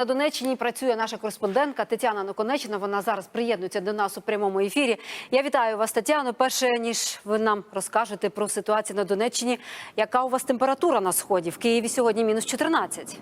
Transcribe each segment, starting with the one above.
На Донеччині працює наша кореспондентка Тетяна Наконечна. Вона зараз приєднується до нас у прямому ефірі. Я вітаю вас, Тетяно. Перше ніж ви нам розкажете про ситуацію на Донеччині. Яка у вас температура на сході? В Києві сьогодні мінус 14.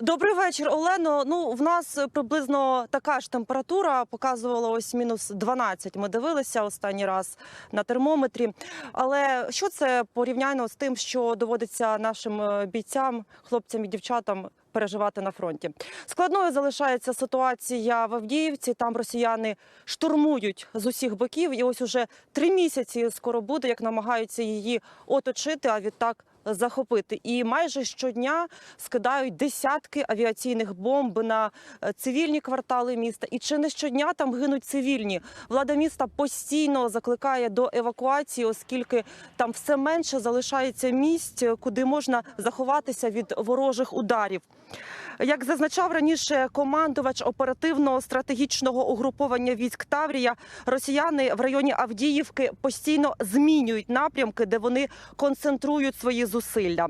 Добрий вечір, Олено. Ну в нас приблизно така ж температура показувала ось мінус 12. Ми дивилися останній раз на термометрі. Але що це порівняно з тим, що доводиться нашим е, бійцям, хлопцям і дівчатам переживати на фронті? Складною залишається ситуація в Авдіївці. Там росіяни штурмують з усіх боків, і ось уже три місяці скоро буде, як намагаються її оточити. А відтак захопити. І майже щодня скидають десятки авіаційних бомб на е, цивільні квартали міста. І чи не щодня там гинуть цивільні? Влада міста постійно закликає до евакуації, оскільки там все менше залишається місць, куди можна заховатися від ворожих ударів. Як зазначав раніше командувач оперативного стратегічного угруповання військ Таврія, росіяни в районі Авдіївки постійно змінюють напрямки, де вони концентрують свої зусилля.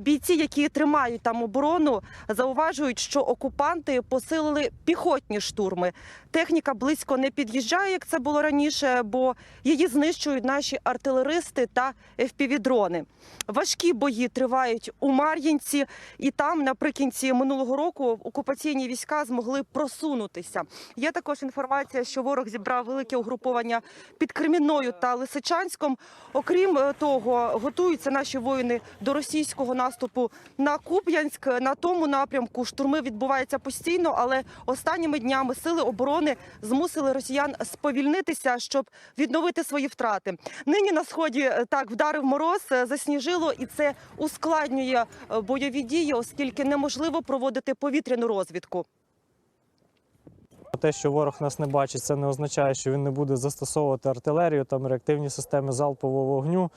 Бійці, які тримають там оборону, зауважують, що окупанти посилили піхотні штурми. Техніка близько не під'їжджає, як це було раніше, бо її знищують наші артилеристи та FPV-дрони. Важкі бої тривають у Мар'їнці, і там наприкінці минулого року окупаційні війська змогли просунутися. Є також інформація, що ворог зібрав велике угруповання під Кремінною та Лисичанськом. Окрім е, того, готуються наші воїни до російського наступу на Куп'янськ. На тому напрямку штурми відбуваються постійно, але останніми днями сили оборони змусили росіян сповільнитися, щоб відновити свої втрати. Нині на сході е, так вдарив мороз, е, засніжило, і це ускладнює е, бойові дії, оскільки неможливо проводити повітряну розвідку. Те, що ворог нас не бачить, це не означає, що він не буде застосовувати артилерію, там реактивні системи залпового вогню.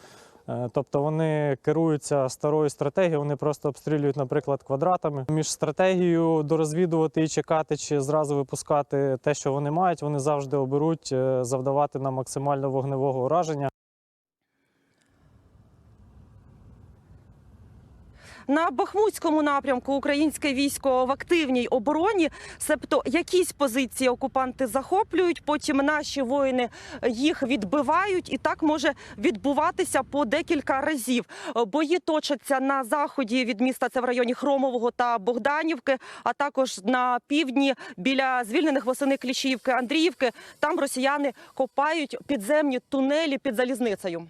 Е, Тобто вони керуються старою стратегією, вони просто обстрілюють, наприклад, квадратами. Між стратегією дорозвідувати і чекати, чи зразу випускати те, що вони мають, вони завжди оберуть е, завдавати нам максимально вогневого ураження. На Бахмутському напрямку українське військо в активній обороні, себто якісь позиції окупанти захоплюють, потім наші воїни їх відбивають, і так може відбуватися по декілька разів. Бої точаться на заході від міста. Це в районі Хромового та Богданівки, а також на півдні біля звільнених восени Кліщіївки Андріївки. Там росіяни копають підземні тунелі під залізницею.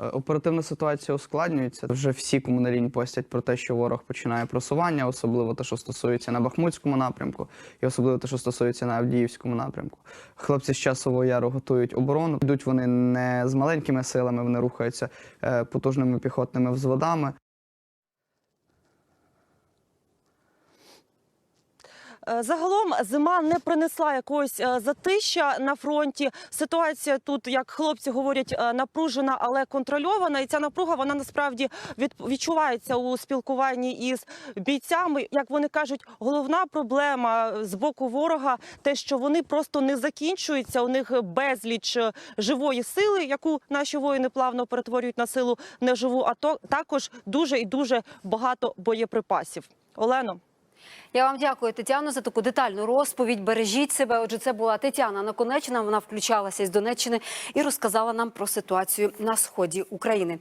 Е, Оперативна ситуація ускладнюється. Вже всі комунальні постять про те, що ворог починає просування, особливо те, що стосується на Бахмутському напрямку, і особливо те, що стосується на Авдіївському напрямку. Хлопці з часового яру готують оборону. Йдуть вони не з маленькими силами, вони рухаються е, потужними піхотними взводами. Загалом зима не принесла якогось е, затища на фронті. Ситуація тут, як хлопці говорять, е, напружена, але контрольована. І ця напруга вона насправді від- відчувається у спілкуванні із бійцями. Як вони кажуть, головна проблема з боку ворога те, що вони просто не закінчуються. У них безліч е, живої сили, яку наші воїни плавно перетворюють на силу неживу, а то також дуже і дуже багато боєприпасів. Олено. Я вам дякую, Тетяно, за таку детальну розповідь. Бережіть себе. Отже, це була Тетяна Наконечна. Вона включалася із Донеччини і розказала нам про ситуацію на сході України.